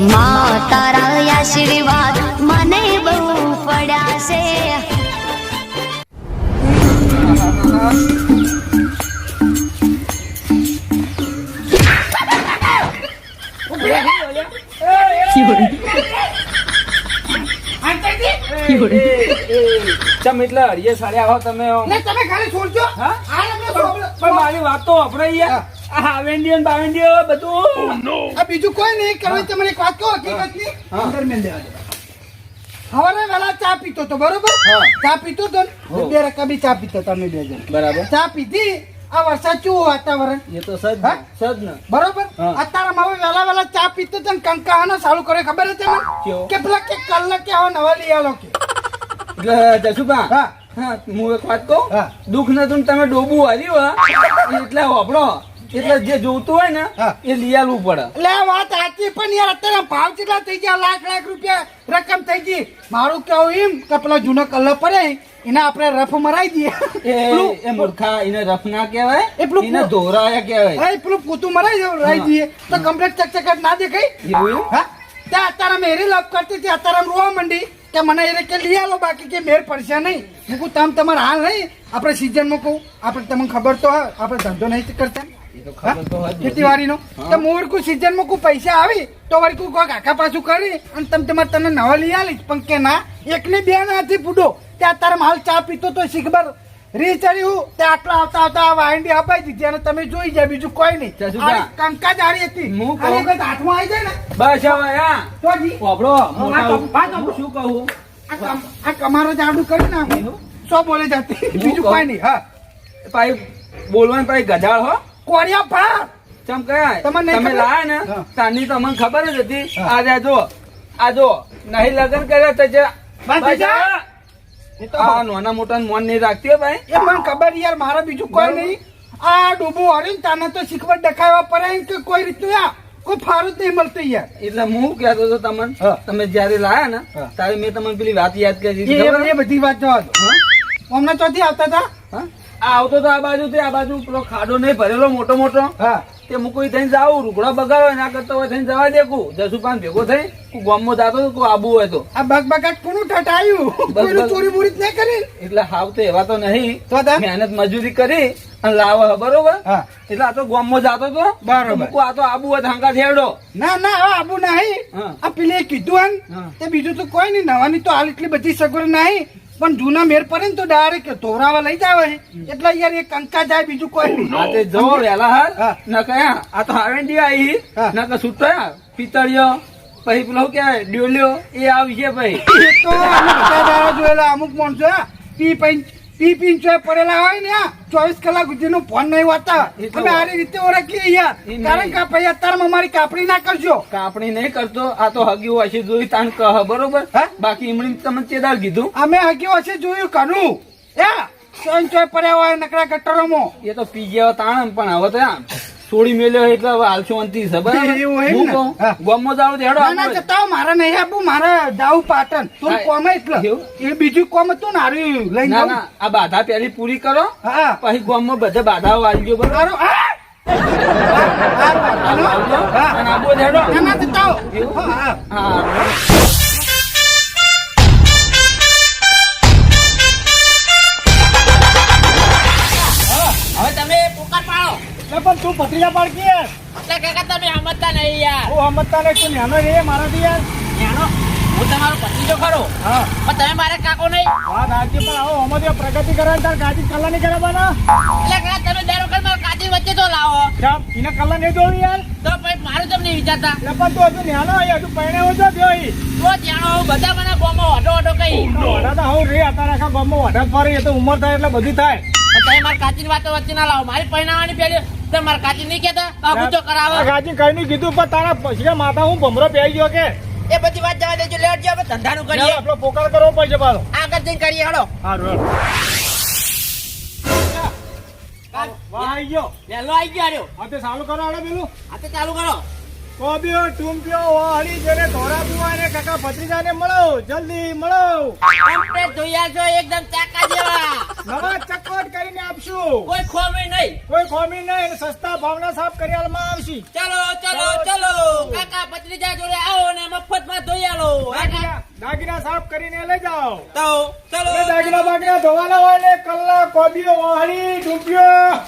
માં તારા આશીર્વાદ મને બહુ પડ્યા છે ચમ એટલે હરિયે સાડે આવો તમે ખાલી છોડજો. પણ મારી વાત તો આપણે યાર આ હાવેન્ડિયન બધું. આ બીજું કોઈ નહીં. કરો તમને એક વાત કહો હકીકતની? અંદર મેં દેવા દે. વેલા ચા પીતો તો બરોબર? ચા પીતો તો બે રકાબી ચા પીતો તમે બે જણ. બરાબર. ચા પીધી આ વરસાદ કેવું વાતાવરણ? એ તો સજ સજ ને. બરોબર? અત્યારે હવે વહેલા વહેલા ચા પીતો તો ને કંકાહાનો ચાલુ કરે ખબર કેવો? કે પેલા કે કલાકે આવો નવા લઈ આલો કે. એટલે જસુભા હા. હા હું એક વાત કહું? હા. દુઃખ નતું ને તમે ડોબું હાર્યું હા. એટલે હોપડો એટલે જે જોતું હોય ને એ લઈ પડે. એટલે વાત સાચી પણ યાર અત્યારે ભાવ કેટલા થઈ ગયા? લાખ લાખ રૂપિયા રકમ થઈ ગઈ. મારું કેવું એમ કે પેલો જૂનો કલર પડે એને આપણે રફ મરાઈ દઈએ. એ મૂર્ખા એને રફના કહેવાય એટલું એને ધોરાયા કહેવાય. એ પેલું પૂતું મરાઈ દઉં રાઈ દઈએ. તો કમ્પ્લેટ ચકચકાટ ના દેખાય? એવું? હા. ત્યાં અત્યારે મેરી લપ કરતી હતી અત્યારે આમ રોવા માંડી. કે મને એને કે લઈ આવો બાકી કે મેર પડશે નહીં. હું કહું તમે તમારે હાલ નહીં. આપણે સિઝનમાં કહું આપણે તમને ખબર તો આપણે ધંધો નહીં કરતા. ખેતીવાડીનો? તો હું વળી સિઝનમાં કોઈ પૈસા આવી તો વળી કોઈ કોઈક પાછું કરી અને તમે તમારે તને નવા લઈ આલીશ. પણ કે ના એકને બે નાથી ફૂટો ત્યાં તારે હાલ ચા પીતો તો શીખબર. રી ચડ્યું ત્યાં આટલા આવતા આવતા વાંડી અપાઈ દીધી અને તમે જોઈ જાય બીજું કોઈ નહીં. જસુભા. આ કંકા જાડી હતી. હું કહું. હાથમાં આવી જાય ને બસ હવે હા. તો જી. શું કહું? આ કમારો જાડું કરી નાખું. સો બોલે જતી. બીજું કોઈ નહીં હા. ભાઈ બોલવાનું ભાઈ ગજાળ હો. કોરિયા ફાર ચમ તમે ખબર? લાયા ને? તાની તમને ખબર જ હતી. આજે જો આ જો નહીં લગ્ન કર્યા તો જે નાના મોટા મોન નહીં રાખતી હો ભાઈ. એ મને ખબર યાર મારે બીજું કોઈ. નહીં. આ ડૂબું હર્યું ને તાને તો શીખવટ દેખાડવા પડે કે કોઈ રીતનું કોઈ ફારું જ નહીં મળતું યાર. એટલે હું કહેતો હતો તમને? તમે જયારે લાયા ને ત્યારે મેં તમને પેલી વાત યાદ કરી? એ બધી વાત જવા દો. હમણાં ચોથી આવતા હતા? હા? આવતો તો આ બાજુ આ બાજુ પેલો ખાડો નહીં ભરેલો મોટો મોટો. હા. તે હું કોઈ થઈને જાઉં રૂગડો બગાડો એના કરતા હોય થઈને જવા દે કુ જસુપાન ભેગો થઈ કુ ગામમાં જાતો કુ આબુ હોય તો. આ બગબગાટ કોનું ઠટાયું? કોઈનું ચોરી બોરી જ નહીં કરી? એટલે હાવ તો એવા તો નહીં. તો મહેનત મજૂરી કરી અને લાવે બરોબર? એટલે આ તો ગામમાં જાતો તો. બરોબર. આ તો આબુ હોય ધાંકા થેડો ના ના આ આબુ નહીં. આ પેલે કીધું તે બીજું તો કોઈ નહીં નવાની તો હાલ એટલી બધી સગવડ નહીં. પણ જૂના મેર પડે ને તો ડાયરેક્ટ ધોરાવા લઈ જાવ એટલે યાર એ કંકા જાય બીજું કોઈ નથી આ જો વેલા હાર. હા. ન કયા આ તો હાવેન્ડી આવી હા. ન કે છૂટો પિતળિયો પછી પેલો કે ડ્યોલિયો એ આવી છે ભાઈ. તો જોયેલા અમુક માણસો પી પી પી ચોય પડેલા હોય ને ચોવીસ કલાક સુધીનો ફોન નહીં વાતા તમે આરી રીતે ઓળખીએ યાર. કારણ કે ભાઈ અત્યારે અમારી કાપણી ના કરજો. કાપણી નહીં કરતો. આ તો હગી હશે જોયું તાન કહ બરોબર? હા? બાકી એમણે તમે ચેદાર કીધું અમે હગી હશે જોયું કનું એ ચોઈન ચોય પડ્યા હોય નકરા ગટરોમાં. એ તો પી ગયા તાણ પણ હવે તો આ છોડી મેલ્યો એટલે હવે હાલ અંતિ છે બરાબર એવું હું ને? કહું હા. ગામમાં જાવ હેડો ના. જતા મારે નહીં આપું મારે જાવું પાટણ તું કોમ એટલે એ બીજું કોમ હતું ને હારું લઈ ના આ બાધા પેલી પૂરી કરો હા પછી ગામમાં બધા બાધાઓ વાળજો બરાબર હારું હા. હા. બોલ હેડો ના ના જતા આવો. હા, હા. તું ભત્રીજા પાડકી યાર. એટલે કાકા તમે સમજતા નહીં યાર. હું સમજતા નહીં તું નેનો રે મારાથી યાર. જાણો હું તમારો ભત્રીજો ખરો. હા. પણ તમે મારે કાકો નહીં. હા દાદી પણ આવો અમારે પ્રગતિ કરે તાર ગાડી કલ્લા નહીં કરે બના. એટલે કાકા તમે દર વખત મારો કાચી વચ્ચે તો લાવો. એને કલ્લા નહીં જોયું યાર. તો ભાઈ મારું તમને વિચારતા. એટલે પણ તું હજુ નેનો હોય હજુ પહેણે હોય તો થયો. તો જાણો બધા મને બોમો ઓઢો ઓઢો કહી તો તો હું રે અત્યારે આખા ગામમાં વડા ફરી એ તો ઉંમર થાય એટલે બધું થાય. તમે મારી કાચીની વાતો વચ્ચે ના લાવો. મારી પહેણાવાની પેલી તમે મારા કાચી નહીં કહેતા? બાબુ તો કરાવો. ગાજી કઈ કીધું પણ તારા પછી માથા હું ભમરો પહેરી ગયો કે? એ બધી વાત જવા દેજો લેટ જો ધંધાનું કરીએ. આપણો પોકાર કરવો પડશે પાછો. આગળ જઈને કરીએ હળો. સારું વાહ આવી ગયો. વહેલો આવી ગયો હા તે ચાલુ કરો આડે પેલું. આ તો ચાલુ કરો. કોબીઓ ટુંપિયો વાહળી જેને ધોરા બુવા ને કાકા ભત્રીજાને મળો જલ્દી મળો. કમ્પ્લેટ જોયા છો એકદમ ચાકા જેવા. નવા ચકોટ કરીને આપશું. કોઈ ખોમી નહીં. કોઈ ખોમી નહીં સસ્તા ભાવના સાફ કરી આલવામાં આવશી. ચલો ચલો ચલો. કાકા ભત્રીજા જોડે આવો દાગીના સાફ કરીને લઈ જાઓ. તો ચલો. દાગીના બાગીના ધોવાના હોય ને કલ્લા કોબીઓ વાહણી ડૂબ્યો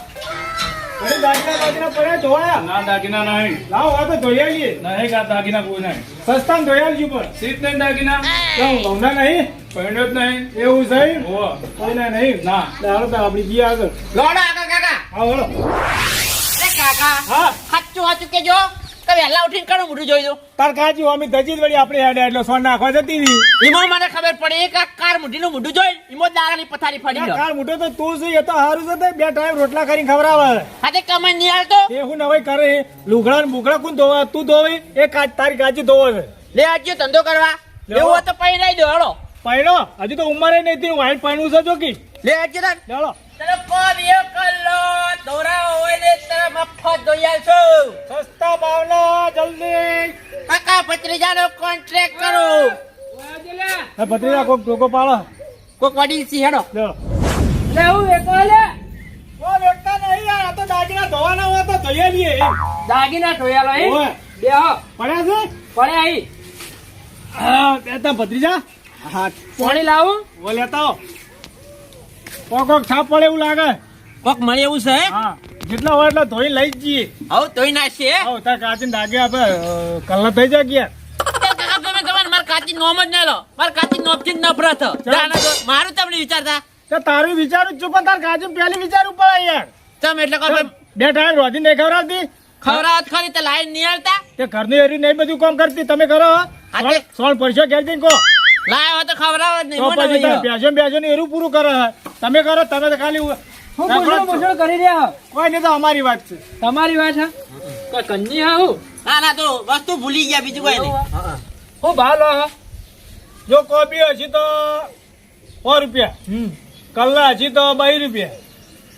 દાગીના બાગીના પડ્યા ધોવાયા ના દાગીના નહીં. લાવો આ તો ધોઈ આવીએ. નહીં કા દાગીના કોઈ નહીં. સસ્તામાં ધોઈ આવજો પણ. સીટ નહીં દાગીના? કેમ ગમના નહીં? પહેણ્યો જ નહીં. એવું છે. કોઈના નહીં? ના. દાડો તો આપણી ગયા આગળ. લોડો આગળ કાકા. હા બોલો. કાકા હા. સાચું સાચું કેજો તો વહેલા ઉઠીને કણું મોઢું જોઈ દો તાર કાચી અમે ધજી વળી આપણે હેડે એટલે સોન નાખવા જતી હતી. એમાં મને ખબર પડી એક કાર મુઢીનું મોઢું જોઈ એમાં દારાની પથારી ફરી કાર મોટો તો તું શું એ તો સારું છે બે ટાઈમ રોટલા કરીને ખવડાવે. હાથે કમાઈ નહીં આવતો એ હું નવાઈ કરે લુગડા ને બુગડા કોણ ધોવા? તું ધોવે એ કાચ તારી કાચી ધોવે છે. લે આજે ધંધો કરવા. એવું તો પૈણાઈ દો હળો પૈણો? હજુ તો ઉંમરે નહીં થી વાઈટ પૈણું છે જોકી લે આજે લે ચાલો તને કોમ એવો કરલો દોરા હોય ને તને મફત દોઈ છો સસ્તા ભાવના જલ્દી. કાકા ભત્રીજાનો કોન્ટ્રાક્ટ કરો. આ ભત્રીજા કોક ટોકો પાડો. કોક વડીલ સી હેડો. ચાલો લેવું એક લે. ઓ વેકતા નહીં યાર આ તો દાગીના ધોવાના હોય તો ધોઈ લઈએ. દાગીના ઠોયાલો હે? બે હો. પડ્યા છે? પડે આઈ. હા બેતા ભત્રીજા. હા પાણી લાવું. ઓ લેતા આવો. કોક કોક છાપ પડે એવું લાગે. કોક મળે એવું છે? હા જેટલા હોય એટલા ધોઈ લઈ જ જઈએ. હવ ધોઈ નાખીએ. આવો તાર કાચી દાગે આપે કલર થઈ જાય ગયા તમે તમારે મારા કાચી નોમ જ ન લો. મારા કાચી નોમથી જ નફરત. મારું તમને વિચારતા. તારું વિચારું છું પણ તાર કાચી પહેલી વિચારવું પડે યાર. તમે એટલે કહો બે ટાઈમ રોધી નહીં ખવડાવતી. ખવડાવત ખરી તો લાઈન નહીં આવતા તે ઘરની એરી નહીં બધું કામ કરતી તમે કરો સોળ પરસો ઘેર જઈને કહો લાયો તો ખવડાવો જ નહીં. પ્યાસો પ્યાસો ને એરું પૂરું કરે. તમે કરો તમે તો ખાલી હું પૂછડો પૂછડો કરી રહ્યા કોઈ નહીં તો અમારી વાત છે. તમારી વાત છે? કોઈ કન્ની હા હું? ના ના તો વસ્તુ ભૂલી ગયા બીજું કોઈ નહીં. હું. ભાવ લો જો કોપી હશે તો સો રૂપિયા. કલ્લા હશે તો બે રૂપિયા.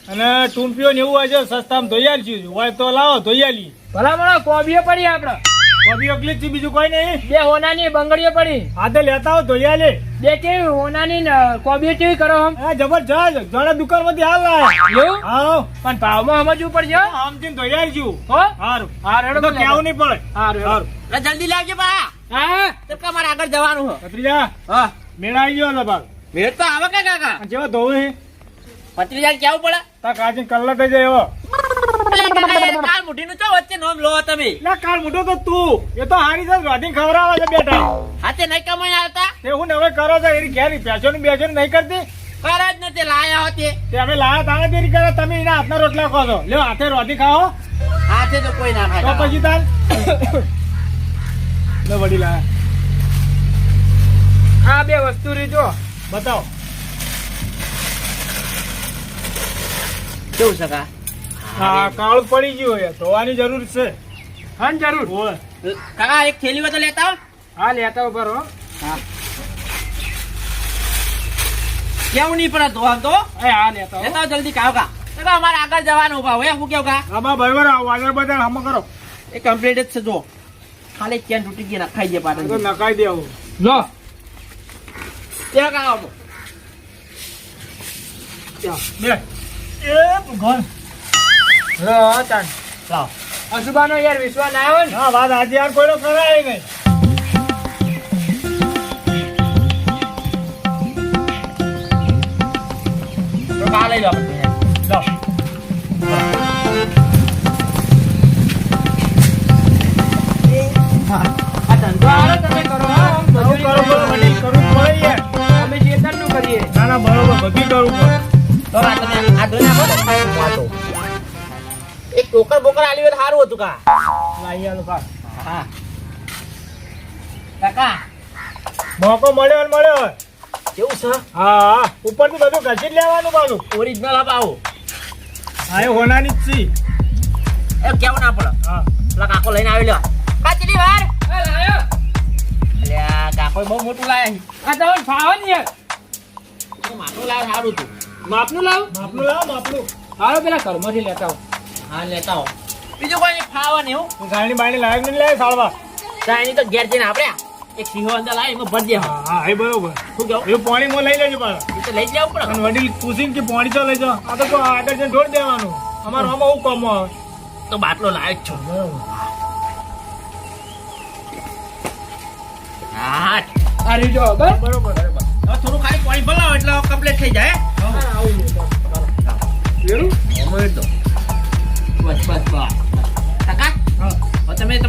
અને ટૂંપીઓ ને એવું હોય છે સસ્તામાં ધોઈ છે હોય તો લાવો ધોયાલી ભલા મળો કોબીએ પડી આપડે. કોબી અકલી થી બીજું કોઈ નહીં. બે હોનાની બંગડીઓ પડી. હાથે લેતા હો ધોઈ આલે. બે કેવી હોનાની કોબીઓ કેવી કરો હમ? હા જબરજસ્ત. જોડે દુકાનમાંથી હાલ લાય. એવું? હા. પણ ભાવમાં સમજવું પડશે હો. આમથી ધોઈ આલશું હો? હારું. હા રેડો તો કેવું નહીં પડે? હારું હારું. એટલે જલ્દી લાવજો બા. હા? તો તમારે આગળ જવાનું હો. હા. મેળા આવી ગયો લબાગ મેળ તો આવે કે કાકા? જેવો ધોવે પત્રીજાને કેવું પડે? તા કાચી કલ્લા થઈ જાય એવો. એટલે કાકા એ ચો વચ્ચે નોમ લો તમે? એટલે કાળ મોટો તો તું. એ તો હારી છે રોધી ખવડાવે છે બેટા. હાથે નહીં કમાઈ આવતા? તે હું હવે કરો છો એની ઘેર પેસો ની બેસો નહીં કરતી? કર જ નથી લાયા હોતે. તે અમે લાયા તાણે તેરી કરે તમે એના હાથના રોટલા ખો છો. લ્યો હાથે રોધી ખાઓ. હાથે તો કોઈ ના તો પછી તાર. લે વડી લાયા આ બે વસ્તુ રીજો બતાવો. કેવું છે કા હા કાળું પડી ગયું હોય ધોવાની જરૂર છે. હા ને જરૂર. ઓય. કાકા એક થેલી હોય તો લેતા હા લેતા ઉપર હો. કેવું નહીં પણ ધોવા તો? એ હા લેતા હો. લેતા જલ્દી કાવ કા. કાકા અમારે આગળ જવાનું ઊભા હોય હું? કેવું કા? અમાર ભાઈ બરાબર વાજર બજાર હમ કરો. એ કમ્પ્લીટ જ છે જો. ખાલી ચેન તૂટી ગઈ નખાઈ દે પાટણ તો નખાઈ નકાઈ દેવું લો ત્યાં કા આવો? બે. એ ભગવાન લો તાન. લાવ. અસુબાનો યાર વિશ્વાસ ના આવ્યો ને? હા વાત આજે યાર કોઈનો કરાય નહીં. લઈ લો આ ધંધો તમે કરો હો. આમ કરવું મજૂરી કરો કરો. વડીલ કરવું પડે યાર. અમે ચેતનનું કરીએ. ના ના બરોબર બધું કરવું પડે. તો આ તમે આ ધોઈ નાખો ને. ખાઈ વાતો એક ટોકર બોકર આલી હોય તો સારું હતું કા. લાઈ આલો પાક. હા. કાકા. મોકો મળ્યો ને મળ્યો. કેવું છે? હા ઉપરથી બધું ઘસી જ લેવાનું બાનું. ઓરિજિનલ અપાવો હા એ હોનાની જ છે. એ કેવું ના પડે. હા. પેલા કાકો લઈને આવી લો કાચલી વાર એ લાયો. અલ્યા કાકો બહુ મોટું લાયા આ તમને ફાવે ને યાર માટલું લાવ સારું હતું. માપનું લાવ? માપનું લાવ માપનું. હારો પેલા કર્મથી લેતા આવો. હા લેતા આવો. બીજું કોઈ ખાવા નહીં હું ગાયની બાયની લાયક નહીં લાય સાળવા. ચાઈની તો ઘેર જઈને આપણે એક સિંહો અંદર લાવી એમાં ભરી દે હા હા એ બરોબર. શું કહું? એ પાણી માં લઈ લેજો પાછા. એ તો લઈ જ લેવું પડે. અને વડીલ પૂછીને કે પાણી તો લઈ જાઓ આ તો કોઈ આગળ જઈને ઢોળી દેવાનું. અમારું આમાં હું કામ આવે. તો બાટલો લાયક છો. હા આ રહ્યું જો બરોબર? બરોબર હવે થોડું ખાલી પાણી ભલાવો એટલે કમ્પ્લીટ થઈ જાય હા, આવું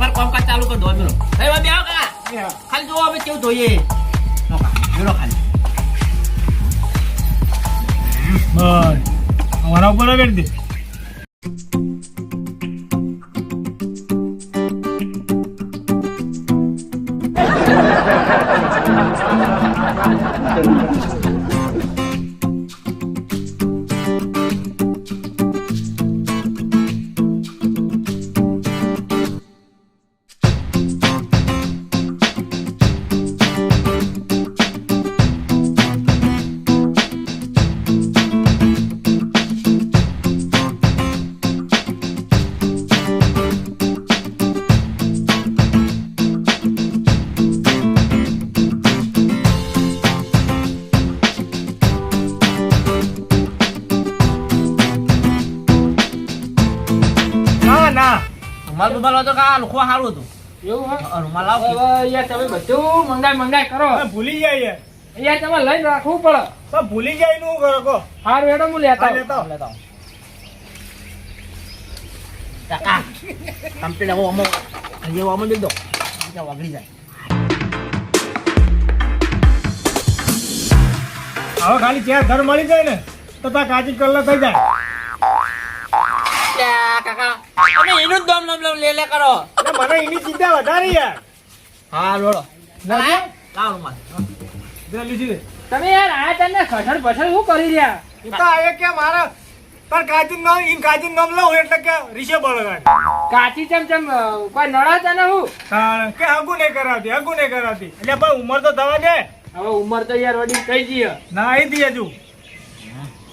તમારું કામકાજ ચાલુ કરી દો મેરો ભાઈ બે હા. ખાલી જોવો અમે કેવું ધોઈએ મેરો ખાલી. બસ. અમારા ઉપર આગળ દે રૂમાલ બુમાલ હતો કા લુખવા સારું હતું. એવું હા? રૂમાલ લાવ હવે યાર તમે બધું મંગાઈ મંગાઈ કરો. ભૂલી જાય યાર યાર તમે લઈને રાખવું પડે. તો ભૂલી જાય નું કરો કો હાર વેડો હું લેતા હા, આવું. લેતા લેતા આવો. કાકા કમ્પ્લીટ હવે અમો હજી અમો દે દો વગડી જાય. હવે ખાલી ચેર ઘર મળી જાય ને તો તા કાચી કલ્લા થઈ જાય. કાકા. તમે એનું જ દમ લમ લમ લે લે કરો. મને એની ચિંતા વધારે યાર. હા લોડો નથી? લાવ રૂમાલ. દે લીધી દે. તમે યાર આ તને ખસડ પસડ શું કરી રહ્યા? એ તો આયે કે મારા તાર કાચી નામ ઈન કાચી નામ લઉં એટલે કે રીશે બળગાડ કાચી ચમ ચમ કોઈ નડા તને હું? તાણ કે હગું નહીં કરાવતી હગું નહીં કરાવતી. એટલે પણ ઉંમર તો થવા દે. હવે ઉંમર તો યાર વડી થઈ ગઈ ના આવી દી હજુ.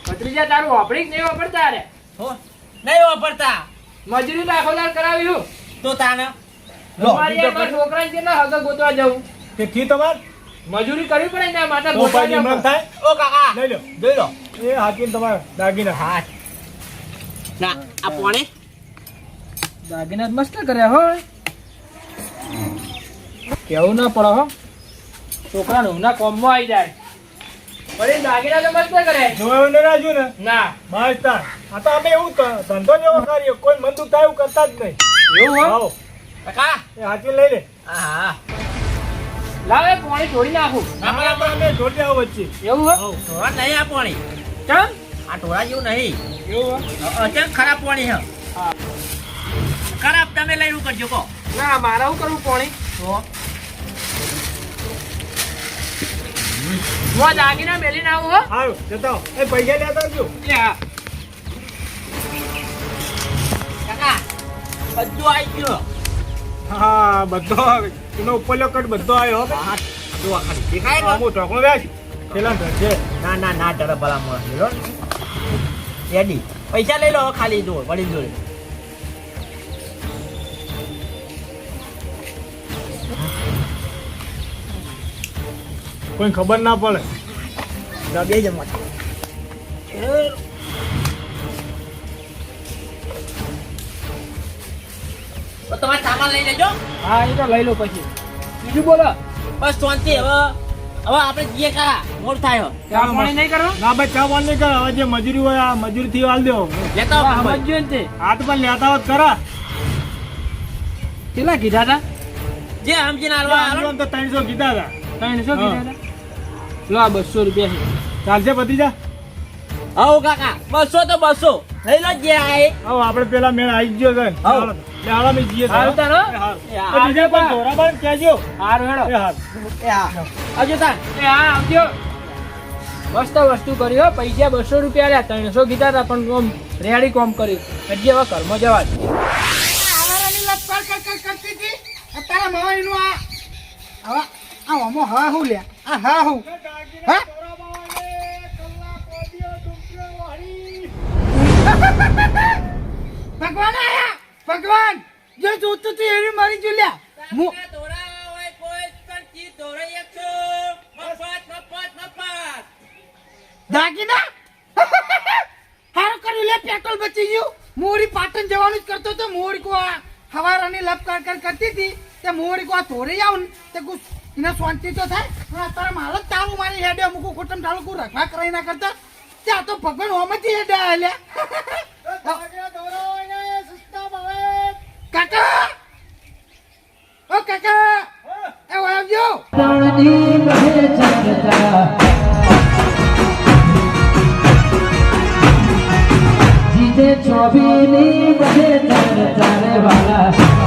ભત્રીજા તારું વાપરી જ નહીં વાપરતા અરે હો. નહીં વાપરતા. મજૂરી લાખો લાખ કરાવ્યું તો તાને. લો છોકરા મારા કેટલા હગા ગોતવા જવું? તે કી તમાર મજૂરી કરવી પડે ને માતા ગોતવા જવું. મન થાય ઓ કાકા. લઈ લો. જોઈ લો. એ હાકીન તમાર દાગીના. હા. ના આ પાણી. દાગીના મસ્ત કર્યા હો કેવું ના પડે હો. છોકરા ઊંઘના કોમમાં આવી જાય. એ દાગીના તો મસ્ત કર્યા જોયું ને રાજુ ને? ના. બસ તાર આ તો અમે એવું ધંધો જ કરીએ. કોઈ મન દુખ થાય કરતા જ નહીં. એવું હો કાકા. એ હાથી લઈ લે. હા હા લાવે પાણી છોડી નાખું. આપણે અમે આવો વચ્ચે એવું હો ઢોળા નહીં આ પાણી. ચમ આ ઢોળા જેવું નહીં. એવું અચાનક ખરાબ પાણી હા. ખરાબ તમે લઈને કરજો કો ના મારે શું કરવું પાણી? તો? હું દાગીના મેલીને આવું હો. હારું જતા એ પૈસા લેતા આવજો. કાકા બધું આવી ગયું. હા બધો. એનો ઉપરનો કટ બધો આવ્યો હો હા જો આ ખાલી દેખાય ને? હું પેલા ના ના ના ડરે ભલા મોણા રેડી. પૈસા લઈ લો ખાલી જો વળી જોડે. કોઈ ખબર ના પડે. બે જમવા તમારે સામાન લઈ લેજો. હા એ તો લઈ લો પછી. બીજું બોલો. બસ શાંતિ હવે હવે આપણે જઈએ મોડ થાય ચા પાણી નહીં કરો? ના ભાઈ ચા પાણી નહીં કરે. હવે જે મજૂરી હોય આ મજૂરી થી વાલ દેવો લેતા આવો. સમજ્યો ને તે. હાથ પણ લેતા હોત ખરા. કેટલા કીધા હતા? જે સમજીને હાલવા હાલો. તો ત્રણસો કીધા હતા. ત્રણસો કીધા હતા? લો આ બસો રૂપિયા છે. ચાલશે ભત્રીજા? આવો કાકા બસો તો બસો. લઈ લો જે આ આવો આપણે પેલા મેળ આવી ગયો છે. હાલો. એટલે તારો? બીજા પણ ધોરાબાન કહેજો. હારું હેડો. એ હારું. એ હા. આવજો તાર. એ હા આવજો. મસ્ત વસ્તુ કરી હો. પૈસા બસો રૂપિયા રહ્યા. ત્રણસો કીધા હતા પણ કોમ રેડી કોમ કરી. હજી હવે ઘરમાં જવા દે. આવારાની કર કર કર કરતી હતી. અત્યારે મવાઈનું આ હવે આ ઓમો હા હું લે આ હા હું. હા? ભગવાન આયા! ભગવાન! જે જોતું તું એવી મારી જુલ્યા હું દાગીના? હારું કર્યું, લે, પેટ્રોલ બચી ગયું. મોરી પાટણ જવાનું જ કરતો હતો. મોરી કો હવારાની લપ કર કરતી હતી. તે વળી કોઈ ધોરી આવું તે કુ એને શાંતિ તો થાય, પણ અત્યારે મારે તાળું મારી હેડે, અમુક ખોટમ તાળું કુ રખવા કરાઈ ના કરતા. ત્યાં તો ભગવાન હોમથી હેડે આલ્યા કાકા! ઓ કાકા! એ આવજો. જીતે ચોબીની બધે ચારે ચારે વાલા.